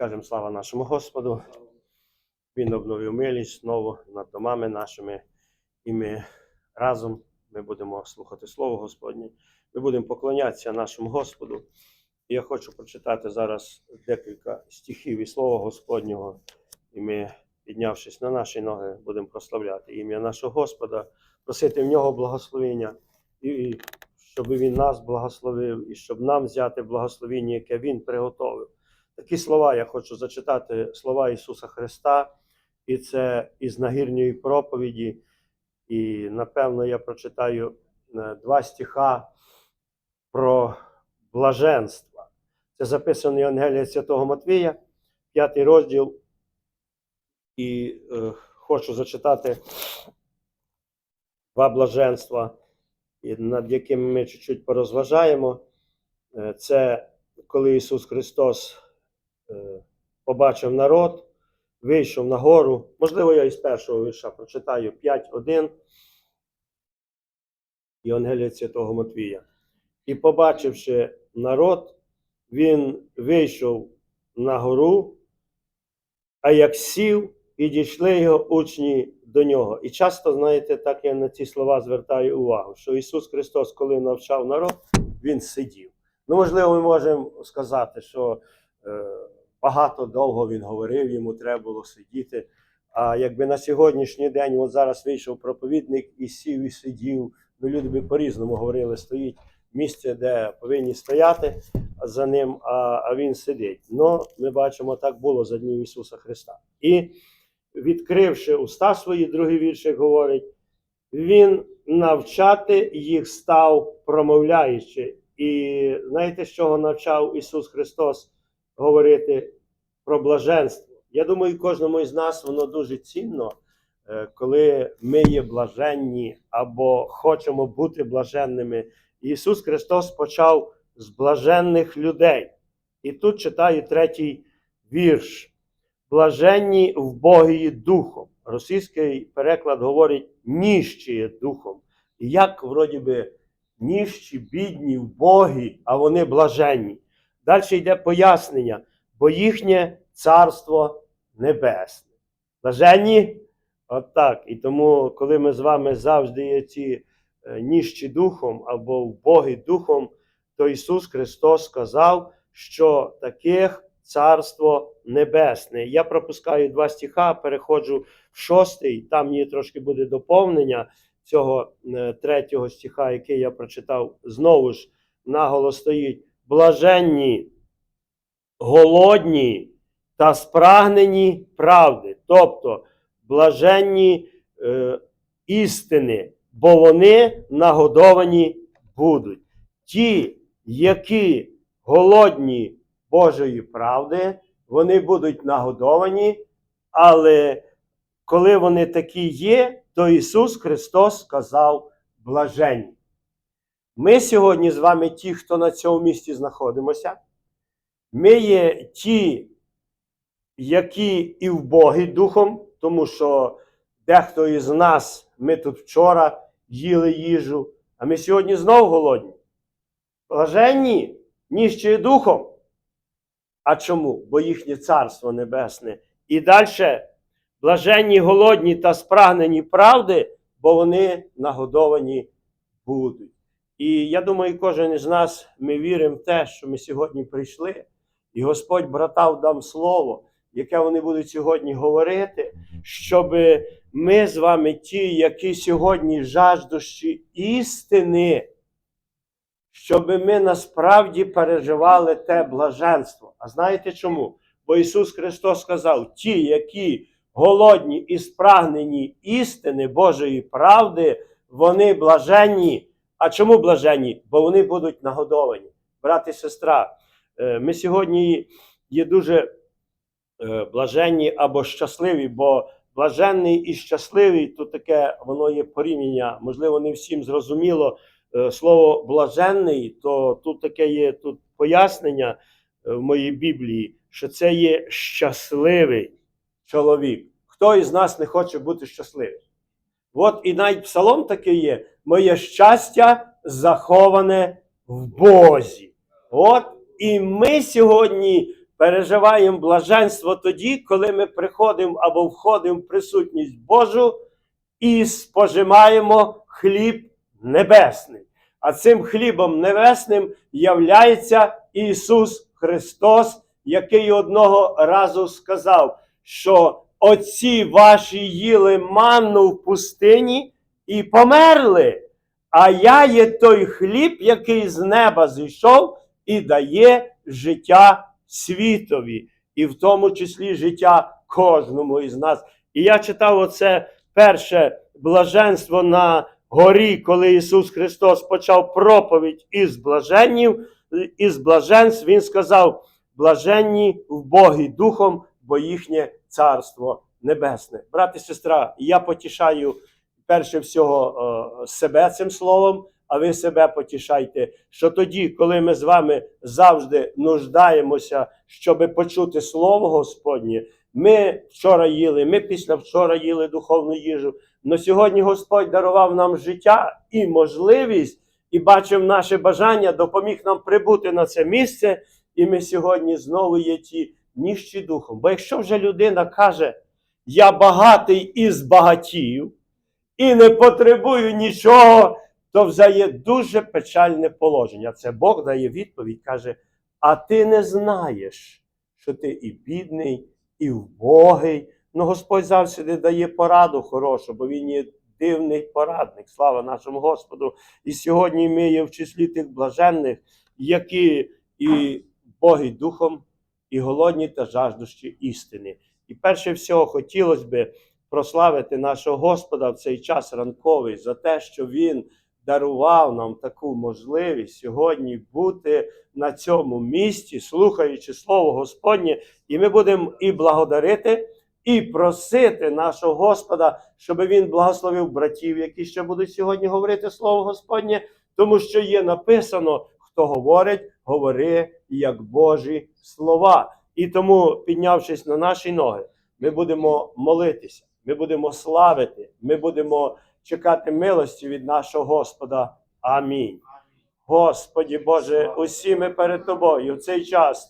Кажемо слава нашому Господу. Він обновив милість знову над домами нашими, і ми разом ми будемо слухати Слово Господнє. Ми будемо поклонятися нашому Господу. І я хочу прочитати зараз декілька стихів і Слова Господнього. І ми, піднявшись на наші ноги, будемо прославляти ім'я нашого Господа, просити в нього благословення, і щоб він нас благословив, і щоб нам взяти благословення, яке Він приготовив. Такі слова я хочу зачитати слова Ісуса Христа, і це із нагірньої проповіді. І напевно я прочитаю е, два стиха про блаженство. Це записано в Святого Матвія, п'ятий розділ. І е, хочу зачитати два блаженства, над якими ми чуть-чуть порозважаємо. Е, Це коли Ісус Христос побачив народ, вийшов на гору. Можливо, я із першого вірша прочитаю 5.1 Євангелія Святого Матвія. І побачивши народ, він вийшов на гору, а як сів, і дійшли його учні до нього. І часто, знаєте, так я на ці слова звертаю увагу, що Ісус Христос, коли навчав народ, Він сидів. Ну, можливо, ми можемо сказати, що е, багато довго він говорив, йому треба було сидіти. А якби на сьогоднішній день, от зараз вийшов проповідник і сів, і сидів, ну люди би по-різному говорили, стоїть місце, де повинні стояти за ним, а, а він сидить. Ну, ми бачимо, так було за днів Ісуса Христа. І відкривши уста свої, другий віршик говорить, він навчати їх став, промовляючи. І знаєте, з чого навчав Ісус Христос говорити про блаженство? Я думаю, кожному із нас воно дуже цінно, е, коли ми є блаженні або хочемо бути блаженними. Ісус Христос почав з блаженних людей. І тут читаю третій вірш. Блаженні в Богі духом. Російський переклад говорить ніщі духом. І як вроді би ніщі, бідні в Богі, а вони блаженні. Далі йде пояснення, бо їхнє царство небесне. Блаженні? От так. І тому, коли ми з вами завжди є ці е, ніщі духом або в Богі духом, то Ісус Христос сказав, що таких царство небесне. Я пропускаю два стиха, переходжу в шостий, там мені трошки буде доповнення цього е, третього стиха, який я прочитав, знову ж наголос стоїть: блаженні, голодні та спрагнені правди, тобто блаженні е, істини, бо вони нагодовані будуть. Ті, які голодні Божої правди, вони будуть нагодовані, але коли вони такі є, то Ісус Христос сказав блаженні. Ми сьогодні з вами, ті, хто на цьому місці знаходимося, ми є ті, які і в Богі духом, тому що дехто із нас, ми тут вчора їли їжу, а ми сьогодні знову голодні. Блаженні, ніжчі духом. А чому? Бо їхнє царство небесне. І далі блаженні, голодні та спрагнені правди, бо вони нагодовані будуть. І я думаю, кожен із нас ми віримо в те, що ми сьогодні прийшли, і Господь братав дам слово, яке вони будуть сьогодні говорити, щоб ми з вами, ті, які сьогодні жаждущі істини, щоб ми насправді переживали те блаженство. А знаєте чому? Бо Ісус Христос сказав: ті, які голодні і спрагнені істини Божої правди, вони блаженні. А чому блаженні? Бо вони будуть нагодовані. Брат і сестра, е, ми сьогодні є дуже е, блаженні або щасливі, бо блаженний і щасливий то таке воно є порівняння. Можливо, не всім зрозуміло е, слово блаженний, то тут таке є тут пояснення в моїй Біблії, що це є щасливий чоловік. Хто із нас не хоче бути щасливим? От і навіть псалом такий є: моє щастя заховане в Бозі. От і ми сьогодні переживаємо блаженство тоді, коли ми приходимо або входимо в присутність Божу і споживаємо хліб небесний. А цим хлібом небесним являється Ісус Христос, який одного разу сказав, що отці ваші їли манну в пустині і померли. А я є той хліб, який з неба зійшов і дає життя світові, і в тому числі життя кожному із нас. І я читав оце перше блаженство на горі, коли Ісус Христос почав проповідь із блаженнів, із блаженств, Він сказав: блаженні в Богі Духом, бо їхнє царство небесне. Брат і сестра, я потішаю перше всього е, себе цим словом, а ви себе потішайте, що тоді, коли ми з вами завжди нуждаємося, щоб почути Слово Господнє, ми вчора їли, ми після вчора їли духовну їжу. Но сьогодні Господь дарував нам життя і можливість, і бачив наше бажання, допоміг нам прибути на це місце, і ми сьогодні знову є ті ніжчі духом. Бо якщо вже людина каже, я багатий і збагатію, і не потребую нічого, то вже є дуже печальне положення. Це Бог дає відповідь, каже: а ти не знаєш, що ти і бідний, і вбогий. Ну, Господь завжди дає пораду хорошу, бо Він є дивний порадник. Слава нашому Господу. І сьогодні ми є в числі тих блаженних, які і Боги духом, і голодні та жаждущі істини. І перше всього хотілося би прославити нашого Господа в цей час ранковий за те, що Він дарував нам таку можливість сьогодні бути на цьому місці, слухаючи Слово Господнє, і ми будемо і благодарити, і просити нашого Господа, щоб Він благословив братів, які ще будуть сьогодні говорити Слово Господнє, тому що є написано, хто говорить, говори як Божі слова. І тому, піднявшись на наші ноги, ми будемо молитися, ми будемо славити, ми будемо чекати милості від нашого Господа. Амінь. Господі Боже, усі ми перед Тобою в цей час